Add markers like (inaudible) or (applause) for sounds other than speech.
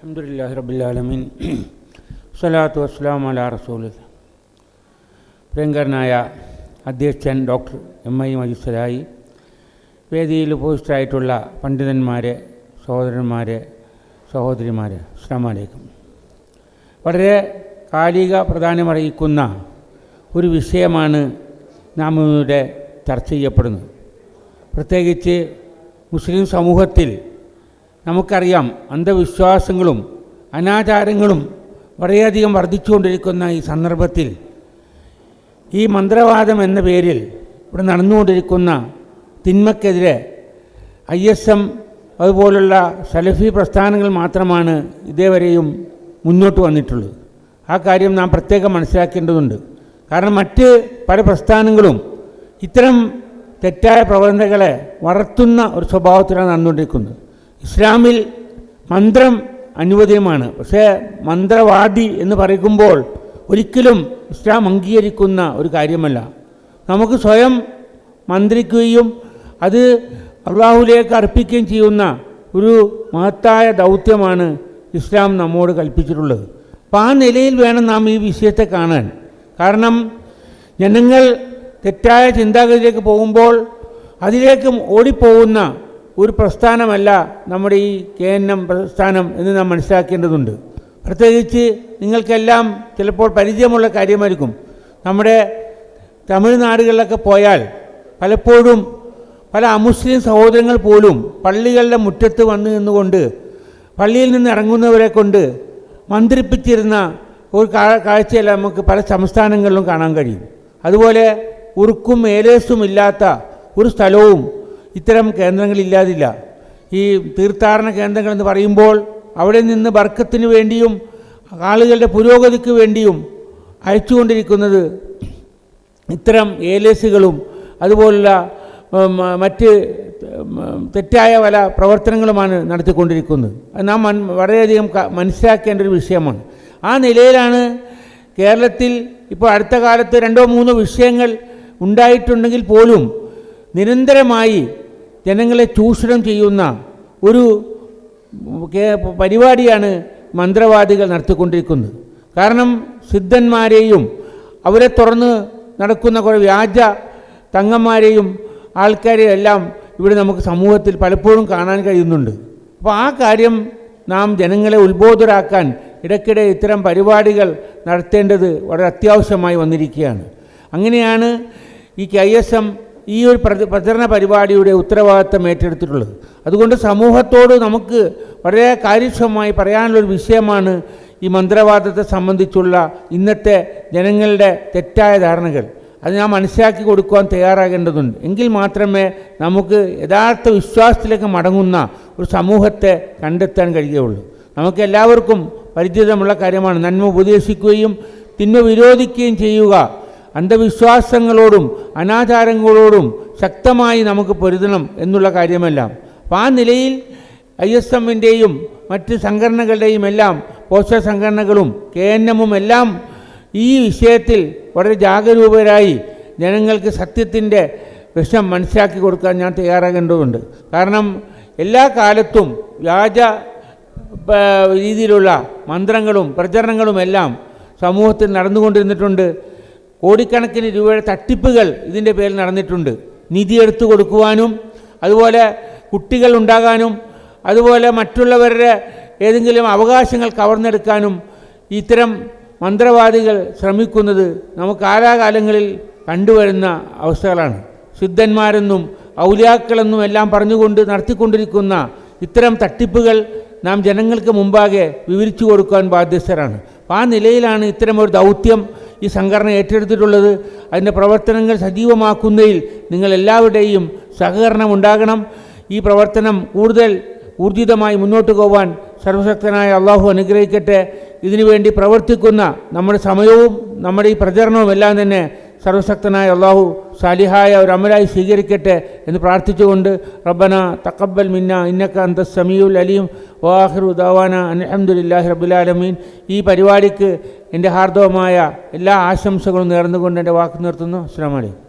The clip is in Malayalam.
അലഹമുല്ലാ റബുല്ലാലമീൻ (clears throat) സ്വലാത്തു വസ്സലാം അല റസൂൽ പ്രിയങ്കരനായ അധ്യക്ഷൻ ഡോക്ടർ എം ഐ മജിസ്തരായി വേദിയിൽ പോസ്റ്റായിട്ടുള്ള പണ്ഡിതന്മാരെ സഹോദരന്മാരെ സഹോദരിമാരെ അസ്ലാമലേക്കും വളരെ കാലിക പ്രധാനമറിയിക്കുന്ന ഒരു വിഷയമാണ് നാം ഇവിടെ ചർച്ച ചെയ്യപ്പെടുന്നത്. പ്രത്യേകിച്ച് മുസ്ലിം സമൂഹത്തിൽ നമുക്കറിയാം അന്ധവിശ്വാസങ്ങളും അനാചാരങ്ങളും വളരെയധികം വർദ്ധിച്ചുകൊണ്ടിരിക്കുന്ന ഈ സന്ദർഭത്തിൽ ഈ മന്ത്രവാദം എന്ന പേരിൽ ഇവിടെ നടന്നുകൊണ്ടിരിക്കുന്ന തിന്മക്കെതിരെ ഐ എസ് എം അതുപോലുള്ള സലഫി പ്രസ്ഥാനങ്ങൾ മാത്രമാണ് ഇതേവരെയും മുന്നോട്ട് വന്നിട്ടുള്ളത്. ആ കാര്യം നാം പ്രത്യേകം മനസ്സിലാക്കേണ്ടതുണ്ട്. കാരണം മറ്റ് പല പ്രസ്ഥാനങ്ങളും ഇത്തരം തെറ്റായ പ്രവണതകളെ വളർത്തുന്ന ഒരു സ്വഭാവത്തിലാണ് നടന്നുകൊണ്ടിരിക്കുന്നത്. ഇസ്ലാമിൽ മന്ത്രം അനുവദീയമാണ് പക്ഷേ മന്ത്രവാദി എന്ന് പറയുമ്പോൾ ഒരിക്കലും ഇസ്ലാം അംഗീകരിക്കുന്ന ഒരു കാര്യമല്ല. നമുക്ക് സ്വയം മന്ത്രിക്കുകയും അത് അള്ളാഹുലേക്ക് അർപ്പിക്കുകയും ചെയ്യുന്ന ഒരു മഹത്തായ ദൗത്യമാണ് ഇസ്ലാം നമ്മോട് കൽപ്പിച്ചിട്ടുള്ളത്. അപ്പോൾ ആ നിലയിൽ വേണം നാം ഈ വിഷയത്തെ കാണാൻ. കാരണം ജനങ്ങൾ തെറ്റായ ചിന്താഗതിയിലേക്ക് പോകുമ്പോൾ അതിലേക്ക് ഓടിപ്പോകുന്ന ഒരു പ്രസ്ഥാനമല്ല നമ്മുടെ ഈ കെ എൻ എം പ്രസ്ഥാനം എന്ന് നാം മനസ്സിലാക്കേണ്ടതുണ്ട്. പ്രത്യേകിച്ച് നിങ്ങൾക്കെല്ലാം ചിലപ്പോൾ പരിചയമുള്ള കാര്യമായിരിക്കും. നമ്മുടെ തമിഴ്നാടുകളിലൊക്കെ പോയാൽ പലപ്പോഴും പല അമുസ്ലിം സഹോദരങ്ങൾ പോലും പള്ളികളുടെ മുറ്റത്ത് വന്നു നിന്നുകൊണ്ട് പള്ളിയിൽ നിന്ന് ഇറങ്ങുന്നവരെ കൊണ്ട് മന്ത്രിപ്പിച്ചിരുന്ന ഒരു കാഴ്ചയല്ല നമുക്ക് പല സംസ്ഥാനങ്ങളിലും കാണാൻ കഴിയും. അതുപോലെ ഉറുക്കും ഏലേസും ഇല്ലാത്ത ഒരു സ്ഥലവും ഇത്തരം കേന്ദ്രങ്ങളില്ലാതില്ല. ഈ തീർത്ഥാടന കേന്ദ്രങ്ങൾ എന്ന് പറയുമ്പോൾ അവിടെ നിന്ന് വർക്കത്തിന് വേണ്ടിയും ആളുകളുടെ പുരോഗതിക്ക് വേണ്ടിയും അയച്ചുകൊണ്ടിരിക്കുന്നത് ഇത്തരം ഏലേസുകളും അതുപോലുള്ള മറ്റ് തെറ്റായ പല പ്രവർത്തനങ്ങളുമാണ് നടത്തിക്കൊണ്ടിരിക്കുന്നത്. അത് നാം വളരെയധികം മനസ്സിലാക്കേണ്ട ഒരു വിഷയമാണ്. ആ നിലയിലാണ് കേരളത്തിൽ ഇപ്പോൾ അടുത്ത കാലത്ത് രണ്ടോ മൂന്നോ വിഷയങ്ങൾ ഉണ്ടായിട്ടുണ്ടെങ്കിൽ പോലും നിരന്തരമായി ജനങ്ങളെ ചൂഷണം ചെയ്യുന്ന ഒരു പരിപാടിയാണ് മന്ത്രവാദികൾ നടത്തിക്കൊണ്ടിരിക്കുന്നത്. കാരണം സിദ്ധന്മാരെയും അവരെ തുറന്ന് നടക്കുന്ന കുറേ വ്യാജ തങ്ങന്മാരെയും ആൾക്കാരെയും എല്ലാം ഇവിടെ നമുക്ക് സമൂഹത്തിൽ പലപ്പോഴും കാണാൻ കഴിയുന്നുണ്ട്. അപ്പോൾ ആ കാര്യം നാം ജനങ്ങളെ ഉത്ബോധരാക്കാൻ ഇടയ്ക്കിടെ ഇത്തരം പരിപാടികൾ നടത്തേണ്ടത് വളരെ അത്യാവശ്യമായി വന്നിരിക്കുകയാണ്. അങ്ങനെയാണ് ഈ കെ എസ് എം ഈ ഒരു പ്രചരണ പരിപാടിയുടെ ഉത്തരവാദിത്തം ഏറ്റെടുത്തിട്ടുള്ളത്. അതുകൊണ്ട് സമൂഹത്തോട് നമുക്ക് വളരെ കാര്യക്ഷമമായി പറയാനുള്ളൊരു വിഷയമാണ് ഈ മന്ത്രവാദത്തെ സംബന്ധിച്ചുള്ള ഇന്നത്തെ ജനങ്ങളുടെ തെറ്റായ ധാരണകൾ. അത് ഞാൻ മനസ്സിലാക്കി കൊടുക്കുവാൻ തയ്യാറാകേണ്ടതുണ്ട്. എങ്കിൽ മാത്രമേ നമുക്ക് യഥാർത്ഥ വിശ്വാസത്തിലേക്ക് മടങ്ങുന്ന ഒരു സമൂഹത്തെ കണ്ടെത്താൻ കഴിയുകയുള്ളൂ. നമുക്ക് എല്ലാവർക്കും പരിചിതമുള്ള കാര്യമാണ്. നന്മ ഉപദേശിക്കുകയും തിന്മ വിരോധിക്കുകയും ചെയ്യുക അന്ധവിശ്വാസങ്ങളോടും അനാചാരങ്ങളോടും ശക്തമായി നമുക്ക് പൊരുതണം എന്നുള്ള കാര്യമെല്ലാം. അപ്പം ആ നിലയിൽ ഐ എസ് എമ്മിന്റെയും മറ്റ് സംഘടനകളുടെയും എല്ലാം പോഷക സംഘടനകളും കെ എൻ എമ്മും എല്ലാം ഈ വിഷയത്തിൽ വളരെ ജാഗരൂകരായി ജനങ്ങൾക്ക് സത്യത്തിന്റെ വിഷം മനസ്സിലാക്കി കൊടുക്കാൻ ഞാൻ തയ്യാറാകേണ്ടതുണ്ട്. കാരണം എല്ലാ കാലത്തും വ്യാജ രീതിയിലുള്ള മന്ത്രങ്ങളും പ്രചരണങ്ങളുമെല്ലാം സമൂഹത്തിൽ നടന്നുകൊണ്ടിരുന്നിട്ടുണ്ട്. കോടിക്കണക്കിന് രൂപയുടെ തട്ടിപ്പുകൾ ഇതിന്റെ പേരിൽ നടന്നിട്ടുണ്ട്. നിധി എടുത്തു കൊടുക്കുവാനും അതുപോലെ കുട്ടികൾ ഉണ്ടാകാനും അതുപോലെ മറ്റുള്ളവരുടെ ഏതെങ്കിലും അവകാശങ്ങൾ കവർന്നെടുക്കാനും ഇത്തരം മന്ത്രവാദികൾ ശ്രമിക്കുന്നത് നമുക്ക് കാലാകാലങ്ങളിൽ കണ്ടുവരുന്ന അവസ്ഥകളാണ്. ശുദ്ധന്മാരെന്നും ഔലിയാക്കളെന്നും എല്ലാം പറഞ്ഞുകൊണ്ട് നടത്തിക്കൊണ്ടിരിക്കുന്ന ഇത്തരം തട്ടിപ്പുകൾ നാം ജനങ്ങൾക്ക് മുമ്പാകെ വിവരിച്ചു കൊടുക്കാൻ ബാധ്യസ്ഥരാണ്. ആ നിലയിലാണ് ഇത്തരം ഒരു ദൗത്യം ഈ സംഘടന ഏറ്റെടുത്തിട്ടുള്ളത് അതിന്റെ പ്രവർത്തനങ്ങൾ സജീവമാക്കുന്നതിൽ നിങ്ങൾ എല്ലാവരുടെയും സഹകരണം ഉണ്ടാകണം ഈ പ്രവർത്തനം കൂടുതൽ ഊർജിതമായി മുന്നോട്ട് പോകാൻ സർവശക്തനായ അള്ളാഹു അനുഗ്രഹിക്കട്ടെ. ഇതിനുവേണ്ടി പ്രവർത്തിക്കുന്ന നമ്മുടെ സമയവും നമ്മുടെ ഈ പ്രചരണവും എല്ലാം തന്നെ സർവശക്തനായ അള്ളാഹു സാലിഹായ ഒരു അമലായി സ്വീകരിക്കട്ടെ എന്ന് പ്രാർത്ഥിച്ചുകൊണ്ട് റബ്ബന തക്കബൽ മിന്ന ഇന്നക്ക അന്ത സമീഉൽ അലീം വാഹിറു ദവാന അലഹമുല്ലാഹി റബുലാലമീൻ ഈ പരിപാടിക്ക് എന്റെ ഹാർദവമായ എല്ലാ ആശംസകളും നേർന്നുകൊണ്ട് എന്റെ വാക്ക് നിർത്തുന്നു. അസ്സാം വലൈക്കും